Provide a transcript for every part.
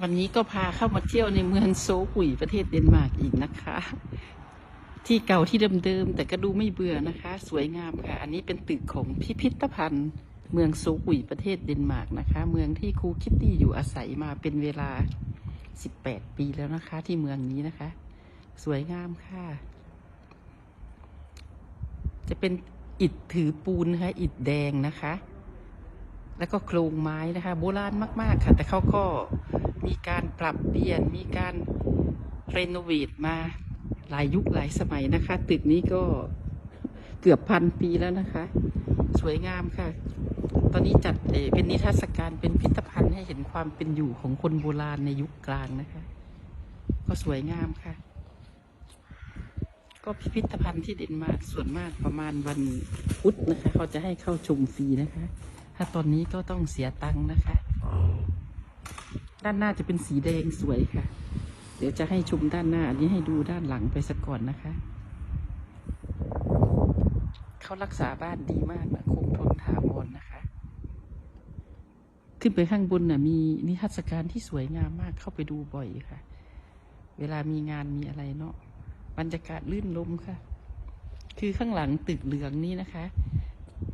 วันนี้ก็พาเข้ามาเที่ยวในเมืองโซกุยประเทศเดนมาร์กอีกนะคะ ที่เก่าที่เดิมๆแต่ก็ดูไม่เบื่อนะคะ สวยงามค่ะ อันนี้เป็นตึกของพิพิธภัณฑ์เมืองโซกุยประเทศเดนมาร์กนะคะ เมืองที่ครูคิตตี้อยู่อาศัยมาเป็นเวลา 18 ปีแล้วนะคะ ที่เมืองนี้นะคะ สวยงามค่ะ จะเป็นอิฐถือปูนนะคะอิฐแดงนะคะ แล้วก็โครงไม้นะคะ โบราณมาก ๆ ค่ะ แต่เขาก็ มีการปรับเปลี่ยน มีการเรโนเวทมาหลายยุคหลายสมัยนะคะ ตึกนี้ก็เกือบพันปีแล้วนะคะ สวยงามค่ะ ตอนนี้จัดเป็นนิทรรศการเป็นพิพิธภัณฑ์ให้เห็นความเป็นอยู่ของคนโบราณในยุคกลางนะคะ ก็สวยงามค่ะ ก็พิพิธภัณฑ์ที่เดนมาร์กส่วนมากประมาณวันพุธนะคะ เขาจะให้เข้าชมฟรีนะคะ ถ้าตอนนี้ก็ต้องเสียตังค์นะคะ ด้านหน้าจะเป็นสีแดงสวยค่ะ เดี๋ยวจะให้ชมด้านหน้า อันนี้ให้ดูด้านหลังไปสักก่อนนะคะ เขารักษาบ้านดีมากนะคงทนถาวรนนะคะ ขึ้นไปข้างบนน่ะมีนิทรรศการที่สวยงามมากเข้าไปดูบ่อยค่ะ เวลามีงานมีอะไรเนาะบรรยากาศลื่นลมค่ะ คือข้างหลังตึกเหลืองนี้นะคะ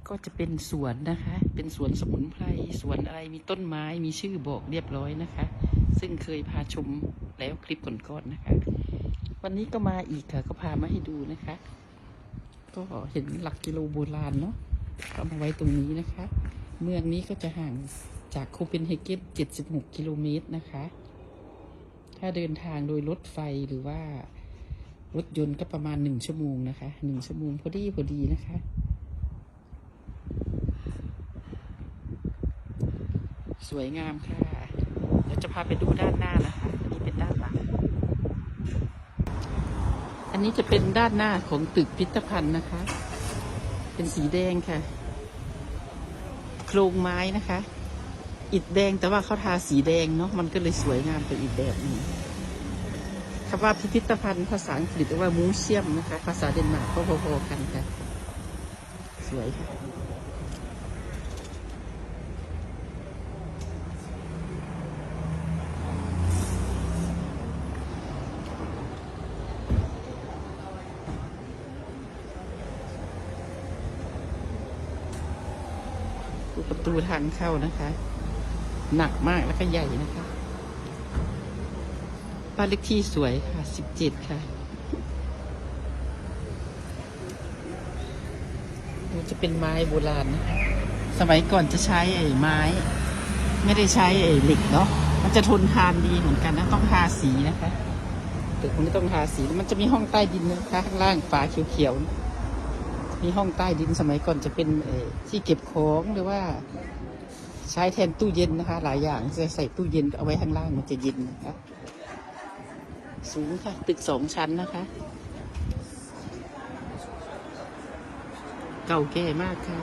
ก็จะเป็นสวนนะคะ เป็นสวนสมุนไพร สวนอะไร มีต้นไม้ มีชื่อบอกเรียบร้อยนะคะ ซึ่งเคยพาชมแล้วคลิปก่อนๆนะคะ วันนี้ก็มาอีกค่ะ ก็พามาให้ดูนะคะ ก็เห็นหลักกิโลโบราณเนาะเอามาไว้ตรงนี้นะคะ เมืองนี้ก็จะห่างจากโคเปนเฮเกน76 กิโลเมตรนะคะ ถ้าเดินทางโดยรถไฟหรือว่ารถยนต์ก็ประมาณหนึ่งชั่วโมงนะคะหนึ่งชั่วโมงพอดีพอดีนะคะ สวยงามค่ะ เดี๋ยวจะพาไปดูด้านหน้านะคะ อันนี้เป็นด้านหลัง อันนี้จะเป็นด้านหน้าของตึกพิพิธภัณฑ์นะคะ เป็นสีแดงค่ะ โครงไม้นะคะ อิฐแดงแต่ว่าเขาทาสีแดงเนาะ มันก็เลยสวยงามไปอีกแบบนึงคำว่าพิพิธภัณฑ์ภาษาอังกฤษเรียกว่ามูเซียมนะคะ ภาษาเดนมาร์กก็พอๆกันค่ะ สวยค่ะูประตูทางเข้านะคะ หนักมากแล้วก็ใหญ่นะคะบ้านเลขที่สวยค่ะสิบเจ็ดค่ะดูจะเป็นไม้โบราณนะคะสมัยก่อนจะใช้ไอ้ไม้ ไม่ได้ใช้ไอ้เหล็กเนาะมันจะทนทานดีเหมือนกันนะต้องทาสีนะคะตึกนี้ต้องทาสีมันจะมีห้องใต้ดินนะคะข้างล่างฝาเขียวๆ มีห้องใต้ดินสมัยก่อนจะเป็นที่เก็บของหรือว่า ใช้แทนตู้เย็นนะคะ หลายอย่างจะใส่ตู้เย็นเอาไว้ข้างล่างมันจะเย็นนะคะสูงค่ะ ตึกสองชั้นนะคะ เก่าแก่มากค่ะ